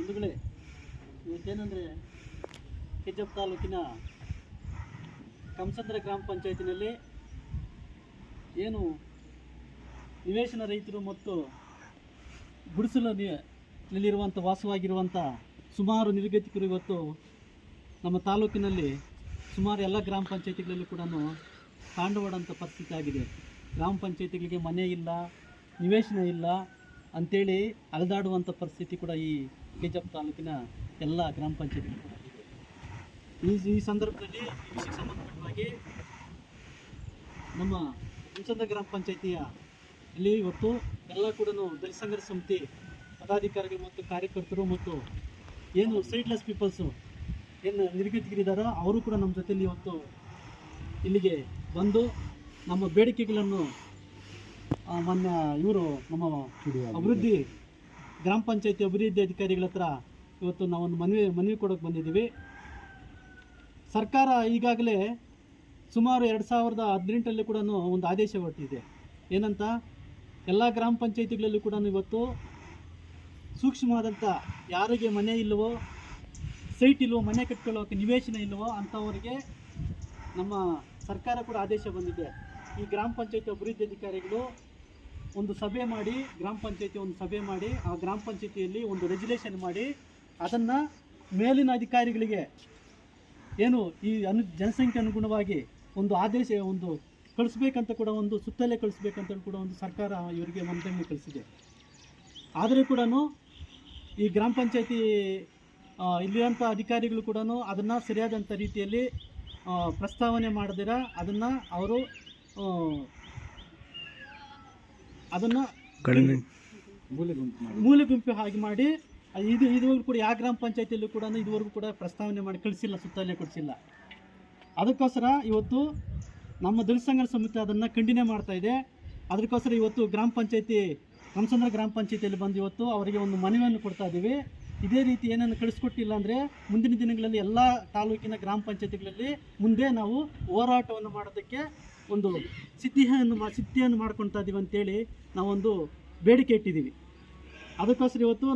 ಬಂಧುಗಳೇ ಇವತ್ತೇನೆಂದರೆ ಕೆಜಪ್ ತಾಲೂಕಿನ ಕಂಸಂದ್ರ ಗ್ರಾಮ ಪಂಚಾಯತಿನಲ್ಲಿ ಏನು ನಿವೇಶನ ರೈತರು ಮತ್ತು ಗುಡಿಸಲಲ್ಲಿರುವಂಥ ವಾಸವಾಗಿರುವಂಥ ಸುಮಾರು ನಿರ್ಗತಿಕರು ಇವತ್ತು ನಮ್ಮ ತಾಲೂಕಿನಲ್ಲಿ ಸುಮಾರು ಎಲ್ಲ ಗ್ರಾಮ ಪಂಚಾಯತಿಗಳಲ್ಲೂ ಕೂಡ ತಾಂಡವಾಡಂಥ ಪರಿಸ್ಥಿತಿ ಆಗಿದೆ. ಗ್ರಾಮ ಪಂಚಾಯತಿಗಳಿಗೆ ಮನೆ ಇಲ್ಲ, ನಿವೇಶನ ಇಲ್ಲ ಅಂಥೇಳಿ ಅಲೆದಾಡುವಂಥ ಪರಿಸ್ಥಿತಿ ಕೂಡ ಈ ಕೆಜಪ್ ತಾಲೂಕಿನ ಎಲ್ಲ ಗ್ರಾಮ ಪಂಚಾಯಿತಿ ಈ ಈ ಸಂದರ್ಭದಲ್ಲಿ ವಿಷಯಕ್ಕೆ ಸಂಬಂಧಪಟ್ಟವಾಗಿ ನಮ್ಮ ಹುಣಸಂದ ಗ್ರಾಮ ಪಂಚಾಯತಿಯ ಇಲ್ಲಿ ಇವತ್ತು ಎಲ್ಲ ಕೂಡ ದಲಿತ ಸಂಘರ್ಷ ಸಮಿತಿ ಪದಾಧಿಕಾರಿಗಳು ಮತ್ತು ಕಾರ್ಯಕರ್ತರು ಮತ್ತು ಏನು ಸೈಟ್ಲೆಸ್ ಪೀಪಲ್ಸು ಏನು ನಿರ್ಗತಿಗಿರಿದಾರೋ ಅವರು ಕೂಡ ನಮ್ಮ ಜೊತೆಯಲ್ಲಿ ಇವತ್ತು ಇಲ್ಲಿಗೆ ಬಂದು ನಮ್ಮ ಬೇಡಿಕೆಗಳನ್ನು ಮೊನ್ನೆ ಇವರು ನಮ್ಮ ಅಭಿವೃದ್ಧಿ ಗ್ರಾಮ ಪಂಚಾಯತಿ ಅಭಿವೃದ್ಧಿ ಅಧಿಕಾರಿಗಳ ಹತ್ರ ಇವತ್ತು ನಾವೊಂದು ಮನವಿ ಮನವಿ ಕೊಡೋಕೆ ಬಂದಿದ್ದೀವಿ. ಸರ್ಕಾರ ಈಗಾಗಲೇ ಸುಮಾರು ಎರಡು ಸಾವಿರದ ಹದಿನೆಂಟರಲ್ಲಿ ಕೂಡ ಒಂದು ಆದೇಶ ಹೊರಟಿದೆ. ಏನಂತ? ಎಲ್ಲ ಗ್ರಾಮ ಪಂಚಾಯತಿಗಳಲ್ಲೂ ಕೂಡ ಇವತ್ತು ಸೂಕ್ಷ್ಮವಾದಂಥ ಯಾರಿಗೆ ಮನೆ ಇಲ್ಲವೋ, ಸೈಟ್ ಇಲ್ಲವೋ ಮನೆ ಕಟ್ಕೊಳ್ಳೋಕೆ ನಿವೇಶನ ಇಲ್ಲವೋ ಅಂಥವ್ರಿಗೆ ನಮ್ಮ ಸರ್ಕಾರ ಕೂಡ ಆದೇಶ ಬಂದಿದೆ. ಈ ಗ್ರಾಮ ಪಂಚಾಯತಿ ಅಭಿವೃದ್ಧಿ ಅಧಿಕಾರಿಗಳು ಒಂದು ಸಭೆ ಮಾಡಿ, ಗ್ರಾಮ ಪಂಚಾಯತಿ ಒಂದು ಸಭೆ ಮಾಡಿ, ಆ ಗ್ರಾಮ ಪಂಚಾಯತಿಯಲ್ಲಿ ಒಂದು ರೆಜುಲೇಷನ್ ಮಾಡಿ, ಅದನ್ನು ಮೇಲಿನ ಅಧಿಕಾರಿಗಳಿಗೆ ಏನು ಈ ಅನು, ಜನಸಂಖ್ಯೆ ಅನುಗುಣವಾಗಿ ಒಂದು ಆದೇಶ, ಒಂದು ಕಳಿಸ್ಬೇಕಂತ ಕೂಡ ಒಂದು ಸುತ್ತಲೇ ಕಳಿಸ್ಬೇಕಂತ ಕೂಡ ಒಂದು ಸರ್ಕಾರ ಇವರಿಗೆ ಮನದಂಗೆ ಕಳಿಸಿದೆ. ಆದರೂ ಕೂಡ ಈ ಗ್ರಾಮ ಪಂಚಾಯತಿ ಇಲ್ಲಿರೋಂಥ ಅಧಿಕಾರಿಗಳು ಕೂಡ ಅದನ್ನು ಸರಿಯಾದಂಥ ರೀತಿಯಲ್ಲಿ ಪ್ರಸ್ತಾವನೆ ಮಾಡದಿರ, ಅದನ್ನು ಅವರು ಅದನ್ನು ಮೂಲೆ ಗುಂಪು ಹಾಗೆ ಮಾಡಿ ಇದು ಇದುವರೆಗೂ ಕೂಡ ಯಾವ ಗ್ರಾಮ ಪಂಚಾಯತಿಯಲ್ಲೂ ಕೂಡ ಇದುವರೆಗೂ ಕೂಡ ಪ್ರಸ್ತಾವನೆ ಮಾಡಿ ಕಳಿಸಿಲ್ಲ ಸುತ್ತಲೇ ಕೊಡಿಸಿಲ್ಲ. ಅದಕ್ಕೋಸ್ಕರ ಇವತ್ತು ನಮ್ಮ ದಲಿತ ಸಮಿತಿ ಅದನ್ನು ಖಂಡನೆ ಮಾಡ್ತಾ ಇದೆ. ಅದಕ್ಕೋಸ್ಕರ ಇವತ್ತು ಗ್ರಾಮ ಪಂಚಾಯತಿ ಕಂಸಂದ್ರ ಗ್ರಾಮ ಪಂಚಾಯತಿಯಲ್ಲಿ ಬಂದು ಇವತ್ತು ಅವರಿಗೆ ಒಂದು ಮನವಿಯನ್ನು ಕೊಡ್ತಾ ಇದ್ದೀವಿ ಇದೇ ರೀತಿ ಏನನ್ನು ಕಳಿಸ್ಕೊಟ್ಟಿಲ್ಲ ಅಂದರೆ ಮುಂದಿನ ದಿನಗಳಲ್ಲಿ ಎಲ್ಲ ತಾಲೂಕಿನ ಗ್ರಾಮ ಪಂಚಾಯತಿಗಳಲ್ಲಿ ಮುಂದೆ ನಾವು ಹೋರಾಟವನ್ನು ಮಾಡೋದಕ್ಕೆ ಒಂದು ಸಿದ್ಧಿಯನ್ನು ಮಾ, ಸಿದ್ಧಿಯನ್ನು ಮಾಡ್ಕೊಳ್ತಾ ಇದ್ದೀವಿ ಅಂತೇಳಿ ನಾವೊಂದು ಬೇಡಿಕೆ ಇಟ್ಟಿದ್ದೀವಿ. ಅದಕ್ಕೋಸ್ಕರ ಇವತ್ತು